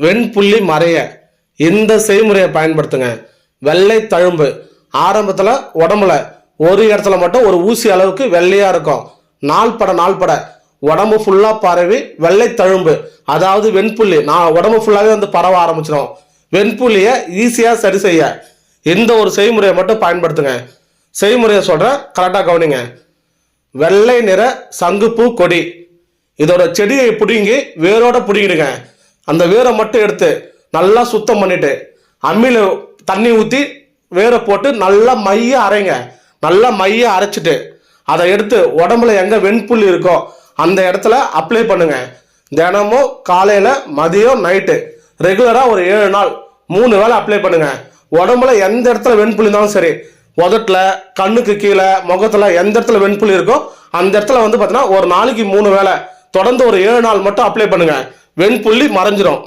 வெண்புள்ளி மறைய. இந்த செய்முறையை பயன்படுத்துங்க. வெள்ளை தழும்பு. ஆரம்பத்தில் உடம்புல ஒரு இடத்துல மட்டும் ஒரு ஊசி அளவுக்கு வெள்ளையாக இருக்கும். நாள் பட நாள் பட உடம்பு ஃபுல்லாக பரவி வெள்ளை தழும்பு. அதாவது வெண்புள்ளி. நான் உடம்பு ஃபுல்லாகவே வந்து பரவ ஆரம்பிச்சிடும் வெண்புள்ளியை ஈஸியாக சரி செய்ய. இந்த ஒரு செய்முறையை மட்டும் பயன்படுத்துங்க. செய்முறையை சொல்கிறேன் கரெக்டாக கவனிங்க. வெள்ளை நிற சங்குப்பூ கொடி. இதோட செடியை பிடுங்கி வேரோட பிடுங்கிடுங்க. அந்த வேரை மட்டும் எடுத்து நல்லா சுத்தம் பண்ணிட்டு அம்மியில் தண்ணி ஊற்றி வேரை போட்டு நல்லா மைய அரைங்க. நல்லா மைய அரைச்சிட்டு அதை எடுத்து உடம்புல எங்கே வெண்புள்ளி இருக்கோ அந்த இடத்துல அப்ளை பண்ணுங்க. தினமும் காலையில் மதியம் நைட்டு ரெகுலராக ஒரு ஏழு நாள் மூணு வேளை அப்ளை பண்ணுங்க. உடம்புல எந்த இடத்துல வெண்புள்ளி இருந்தாலும் சரி உதட்டில் கண்ணுக்கு கீழே முகத்தில் எந்த இடத்துல வெண்புள்ளி இருக்கோ அந்த இடத்துல வந்து பார்த்தீங்கன்னா ஒரு நாளைக்கு மூணு வேளை தொடர்ந்து ஒரு ஏழு நாள் மட்டும் அப்ளை பண்ணுங்கள் வெண்புள்ளி மறைஞ்சிரும்.